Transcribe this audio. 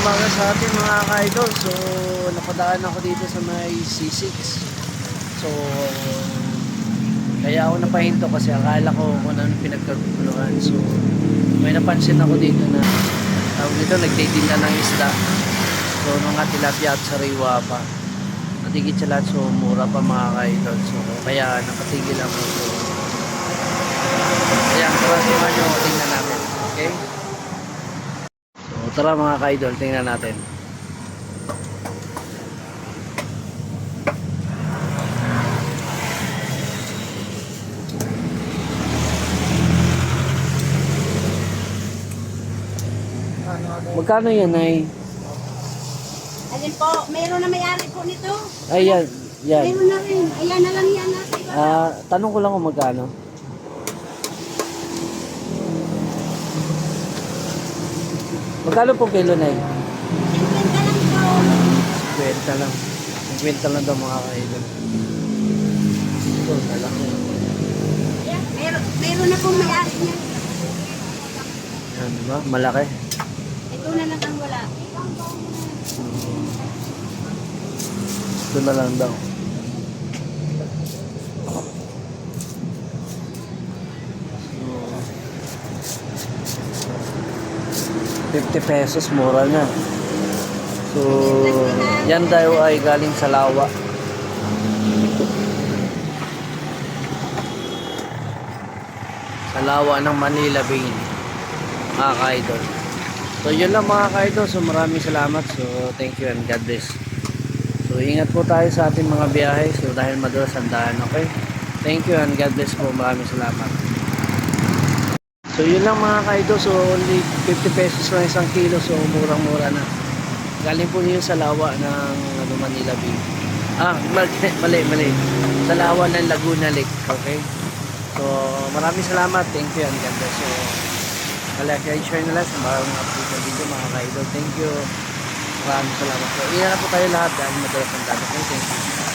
umaga sa atin mga ka-idol. So, napadaan ako dito sa may C6. So, kaya ako napahinto kasi akala ko kung ano pinagkaguluhan. So, may napansin ako dito na tawag dito, nagtitinda ng isda. So, mga tilapia at sariwa pa. Natigit sa lahat, so mura pa mga ka-idol. So, kaya nakatigil ako. So, kaya tara, samahan nyo, tingnan natin. Okay? So, tara mga ka-idol, tingnan natin. Magkano yan ay? Alin po, meron na may-ari po nito. Ay, yan. Meron na rin. Ayan na lang yan natin. Ah, tanong ko lang kung magkano. Magkano po kilo na yun? 50 lang po. 50 lang. 50 lang daw mga kailan. Ito, malaki. Meron, meron na pong may-ari niya. Yan, ba? Malaki. Ito na lang ang wala. Ito na lang daw. 50 pesos, mura na. So, yan daw ay galing sa lawa. Sa lawa ng Manila Bay. Mga ka-idol. So, yun lang mga ka-idol. So, maraming salamat. So, thank you and God bless. So ingat po tayo sa ating mga biyahe. So dahil madulas ang daan, okay? Thank you and God bless po. Maraming salamat. So yun lang mga kaido. So only 50 pesos lang isang kilo. So murang-mura na. Galing po niyo sa lawa ng ano, Manila Bay. Ah, mali, mali, mali. Sa lawa ng Laguna Lake. Okay? So maraming salamat. Thank you God bless. So like and share na lang sa mga update na video mga kaido. Thank you. Maraming salamat po. Iyan na po tayo lahat dahil madalas ang dami. Thank you.